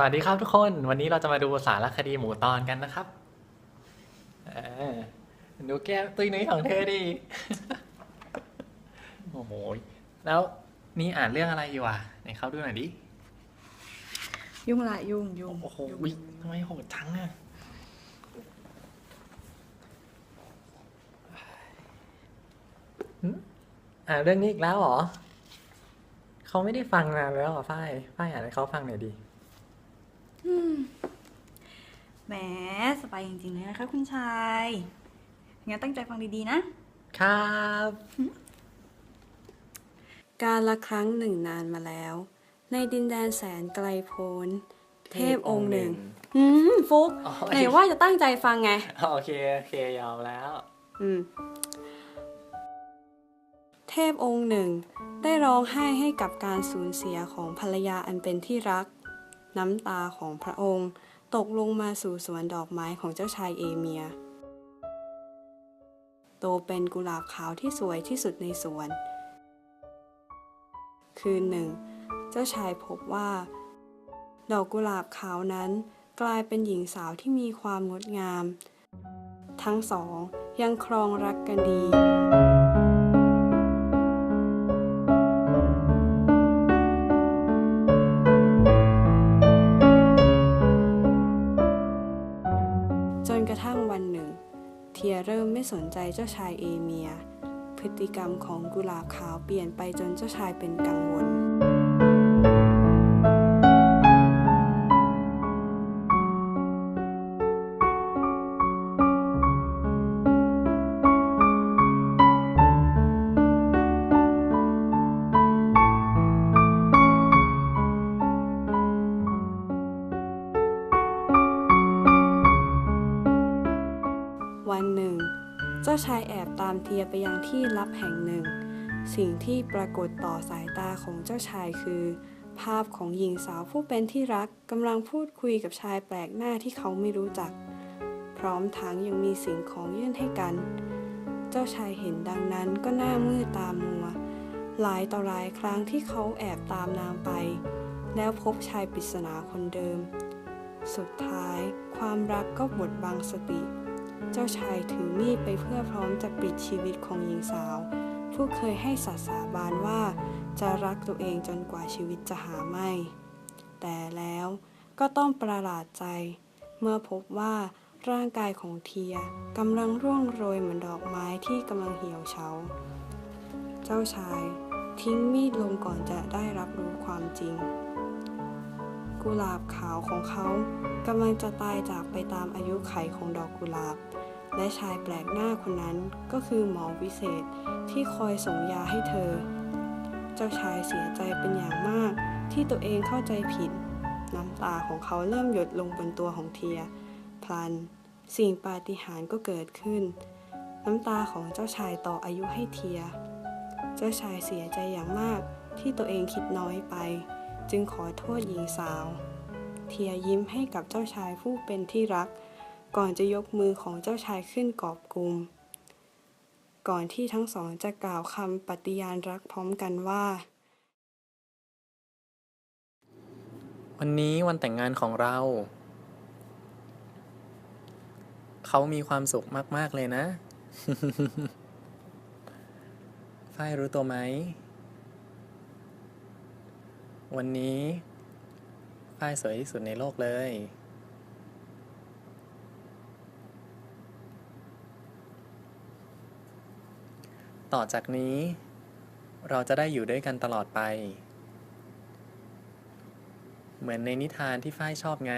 วัสดีครับทุกคน วันนี้เราจะมาดูสารคดีหมูตอนกันนะครับเออดูแก้มตุ้ยนุ้ยของเธอดิโอ้โหแล้วนี่อ่านเรื่องอะไรอยู่อะไหนเข้าดูหน่อยดิ ยุ่งละยุ่งยุ่งโอ้โหยุ่งอุ๊ยทำไมโหดจังอะหึอ่านเรื่องนี้อีกแล้วเหรอ เขาไม่ได้ฟังนานแล้วเหรอะฝ้ายฝ้ายอ่านให้เขาฟังหน่อยดิ แหมสบายจริงๆเลยนะคะคุณชายงั้นตั้งใจฟังดีๆนะ ครับ การละครั้งหนึ่งนานมาแล้ว ในดินแดนแสนไกลโพ้น เทพองค์หนึ่งอืมฟุกอ๋อไหนว่าจะตั้งใจฟังไง โอเค โอเค ยอมแล้ว อืม เทพองค์หนึ่ง ได้ร้องไห้ให้กับการสูญเสียของภรรยาอันเป็นที่รัก น้ำตาของพระองค์ ตกลงมาสู่สวนดอกไม้ของเจ้าชายเอเมีย โตเป็นกุหลาบขาวที่สวยที่สุดในสวน คืนหนึ่ง เจ้าชายพบว่า ดอกกุหลาบขาวนั้นกลายเป็นหญิงสาวที่มีความงดงาม ทั้งสองยังครองรักกันดี จนกระทั่งวันหนึ่ง เทียเริ่มไม่สนใจเจ้าชายเอเมีย พฤติกรรมของกุหลาบขาวเปลี่ยนไปจนเจ้าชายเป็นกังวล วันหนึ่ง เจ้าชายแอบตามเทียไปยังที่ลับแห่งหนึ่ง สิ่งที่ปรากฏต่อสายตาของเจ้าชายคือ ภาพของหญิงสาวผู้เป็นที่รักกำลังพูดคุยกับชายแปลกหน้าที่เขาไม่รู้จัก พร้อมทั้งยังมีสิ่งของยื่นให้กัน เจ้าชายเห็นดังนั้นก็หน้ามืดตามัว หลายต่อหลายครั้งที่เขาแอบตามนางไป แล้วพบชายปริศนาคนเดิม สุดท้ายความรักก็บดบังสติ เจ้าชายถือมีดไปเพื่อพร้อมจะปิดชีวิตของหญิงสาว ผู้เคยให้สัตย์สาบานว่าจะรักตัวเองจนกว่าชีวิตจะหาไม่ แต่แล้วก็ต้องประหลาดใจ เมื่อพบว่าร่างกายของเทียกำลังร่วงโรยเหมือนดอกไม้ที่กำลังเหี่ยวเฉา เจ้าชายทิ้งมีดลงก่อนจะได้รับรู้ความจริง กุหลาบขาวของเขากำลังจะตายจากไปตามอายุไขของดอกกุหลาบ และชายแปลกหน้าคนนั้นก็คือหมอวิเศษที่คอยส่งยาให้เธอ เจ้าชายเสียใจเป็นอย่างมากที่ตัวเองเข้าใจผิด น้ำตาของเขาเริ่มหยดลงบนตัวของเทีย พลัน สิ่งปาฏิหาริย์ก็เกิดขึ้น น้ำตาของเจ้าชายต่ออายุให้เทีย เจ้าชายเสียใจอย่างมากที่ตัวเองคิดน้อยไป จึงขอโทษหญิงสาว เทียยิ้มให้กับเจ้าชายผู้เป็นที่รัก ก่อนจะยกมือของเจ้าชายขึ้นกอบกุม ก่อนที่ทั้งสองจะกล่าวคำปฏิญาณรักพร้อมกันว่า วันนี้วันแต่งงานของเรา เขามีความสุขมาก ๆ เลยนะ ฝ้ายรู้ตัวไหม วันนี้ฝ้ายสวยที่สุดในโลกเลย ต่อจากนี้ เราจะได้อยู่ด้วยกันตลอดไป เหมือนในนิทานที่ฝ้ายชอบไง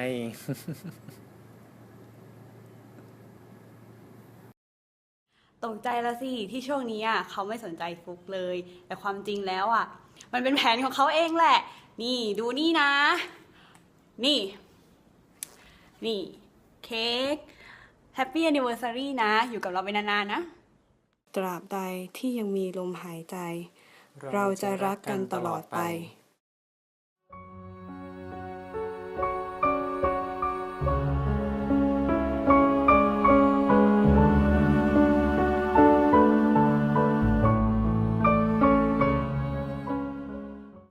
ตกใจละสิที่ช่วงนี้อะเขาไม่สนใจฟุกเลย แต่ความจริงแล้วอะ มันเป็นแผนของเขาเองแหละ นี่ดูนี่นะ นี่ นี่ เค้ก Happy Anniversary นะ อยู่กับเราไปนานๆนะ ตราบใดที่ยังมีลมหายใจ เราจะรักกันตลอดไป